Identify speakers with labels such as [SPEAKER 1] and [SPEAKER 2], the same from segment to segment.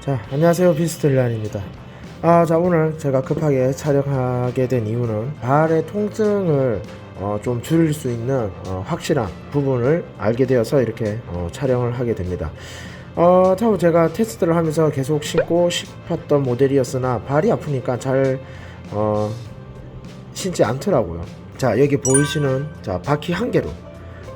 [SPEAKER 1] 자, 안녕하세요. 비스틀란입니다. 아, 자, 오늘 제가 급하게 촬영하게 된 이유는 발의 통증을 어, 좀 줄일 수 있는 어, 확실한 부분을 알게 되어서 이렇게 어, 촬영을 하게 됩니다. 어, 타고 제가 테스트를 하면서 계속 신고 싶었던 모델이었으나 발이 아프니까 잘 어, 신지 않더라고요. 자, 여기 보이시는 자, 바퀴 한 개로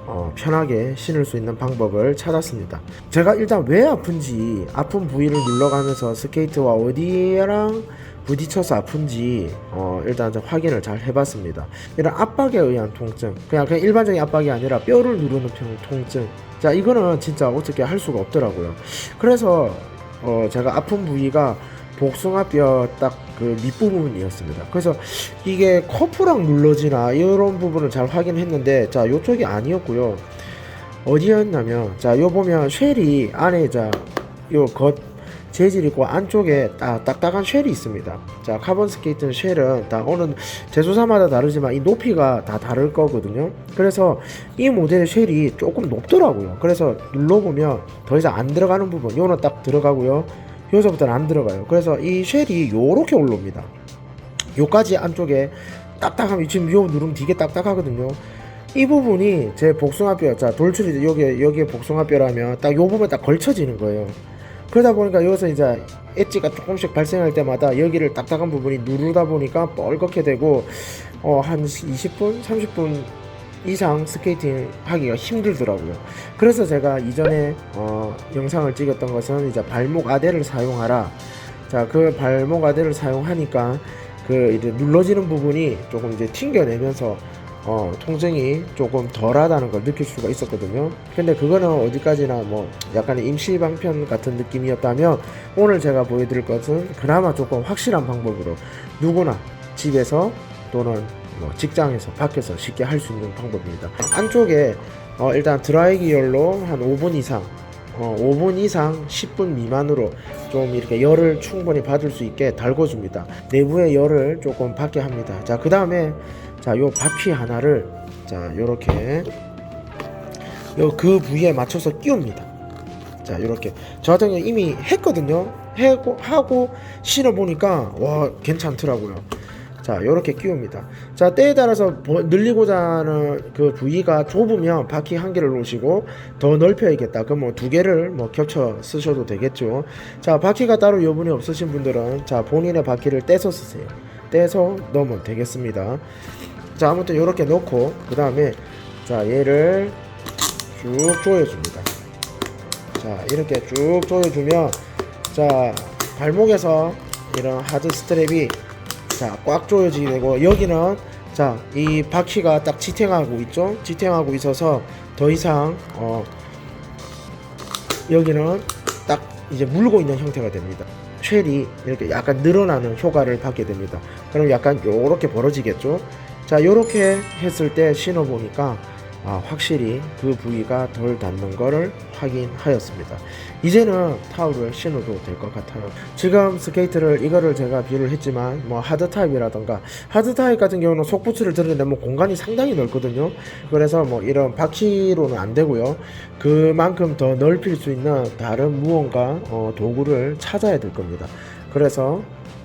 [SPEAKER 1] 어, 편하게 신을 수 있는 방법을 찾았습니다. 제가 일단 왜 아픈지 아픈 부위를 눌러가면서 스케이트와 어디랑 부딪혀서 아픈지 어, 일단 좀 확인을 잘 해봤습니다. 이런 압박에 의한 통증, 그냥 그냥 일반적인 압박이 아니라 뼈를 누르는 통- 통증. 자 이거는 진짜 어떻게 할 수가 없더라고요. 그래서 어, 제가 아픈 부위가 복숭아뼈 딱 그 밑부분이었습니다. 그래서 이게 커프랑 눌러지나 이런 부분을 잘 확인했는데 자 요쪽이 아니었고요. 어디였냐면 자 요 보면 쉘이 안에 자요겉 재질 있고 안쪽에 딱 딱딱한 쉘이 있습니다. 자 카본 스케이트 쉘은 다 어느 제조사마다 다르지만 이 높이가 다 다를 거거든요. 그래서 이 모델의 쉘이 조금 높더라고요. 그래서 눌러보면 더 이상 안 들어가는 부분 요는 딱 들어가고요. 요서부터는 안 들어가요. 그래서 이 쉘이 요렇게 올라옵니다. 요까지 안쪽에 딱딱함이 지금 요 누르면 되게 딱딱하거든요. 이 부분이 제 복숭아뼈, 자 돌출이 여기 여기에 복숭아뼈라면 딱 요 부분 딱 걸쳐지는 거예요. 그러다 보니까 여기서 이제 엣지가 조금씩 발생할 때마다 여기를 딱딱한 부분이 누르다 보니까 뻘겋게 되고 어, 한 20분, 30분 이상 스케이팅 하기가 힘들더라고요. 그래서 제가 이전에 어, 영상을 찍었던 것은 이제 발목 아대를 사용하라. 자, 그 발목 아대를 사용하니까 그 이제 눌러지는 부분이 조금 이제 튕겨내면서 어, 통증이 조금 덜하다는 걸 느낄 수가 있었거든요. 근데 그거는 어디까지나 뭐 약간의 임시 방편 같은 느낌이었다면 오늘 제가 보여드릴 것은 그나마 조금 확실한 방법으로 누구나 집에서 또는 뭐 직장에서 밖에서 쉽게 할 수 있는 방법입니다. 안쪽에 어, 일단 드라이 기열로 한 5분 이상 어, 5분 이상 10분 미만으로 좀 이렇게 열을 충분히 받을 수 있게 달궈줍니다. 내부의 열을 조금 받게 합니다. 자, 그 다음에 자, 요 바퀴 하나를 자, 요렇게 요 그 부위에 맞춰서 끼웁니다. 자, 요렇게 저 같은 경우 이미 했거든요. 해고 하고 신어 보니까 와 괜찮더라고요. 자, 요렇게 끼웁니다. 자, 때에 따라서 버- 늘리고자 하는 그 부위가 좁으면 바퀴 한 개를 놓으시고 더 넓혀야겠다. 그럼 뭐 두 개를 뭐 겹쳐 쓰셔도 되겠죠. 자, 바퀴가 따로 여분이 없으신 분들은 자, 본인의 바퀴를 떼서 쓰세요. 떼서 넣으면 되겠습니다. 자, 아무튼 요렇게 넣고 그 다음에 자, 얘를 쭉 조여줍니다. 자, 이렇게 쭉 조여주면 자, 발목에서 이런 하드 스트랩이 자, 꽉 조여지게 되고 여기는 자, 이 바퀴가 딱 지탱하고 있죠? 지탱하고 있어서 더 이상 어 여기는 딱 이제 물고 있는 형태가 됩니다. 쉘이 이렇게 약간 늘어나는 효과를 받게 됩니다. 그럼 약간 요렇게 벌어지겠죠? 자, 요렇게 했을 때 신어 보니까 아, 확실히 그 부위가 덜 닿는 거를 확인하였습니다. 이제는 타올을 신어도 될 것 같아요. 지금 스케이트를 이거를 제가 비유를 했지만 뭐 하드 타입이라던가 하드 타입 같은 경우는 속부츠를 들여내면 공간이 상당히 넓거든요. 그래서 뭐 이런 바퀴로는 안 되고요. 그만큼 더 넓힐 수 있는 다른 무언가 어, 도구를 찾아야 될 겁니다. 그래서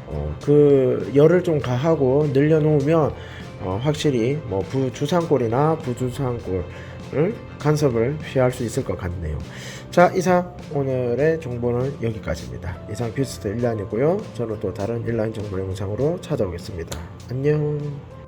[SPEAKER 1] 어, 그 열을 좀 가하고 늘려놓으면 어, 확실히 뭐 부주상골이나 부주상골을 간섭을 피할 수 있을 것 같네요. 자 이상 오늘의 정보는 여기까지입니다. 이상 뷰스트 1란이고요. 저는 또 다른 1라인 정보 영상으로 찾아오겠습니다. 안녕.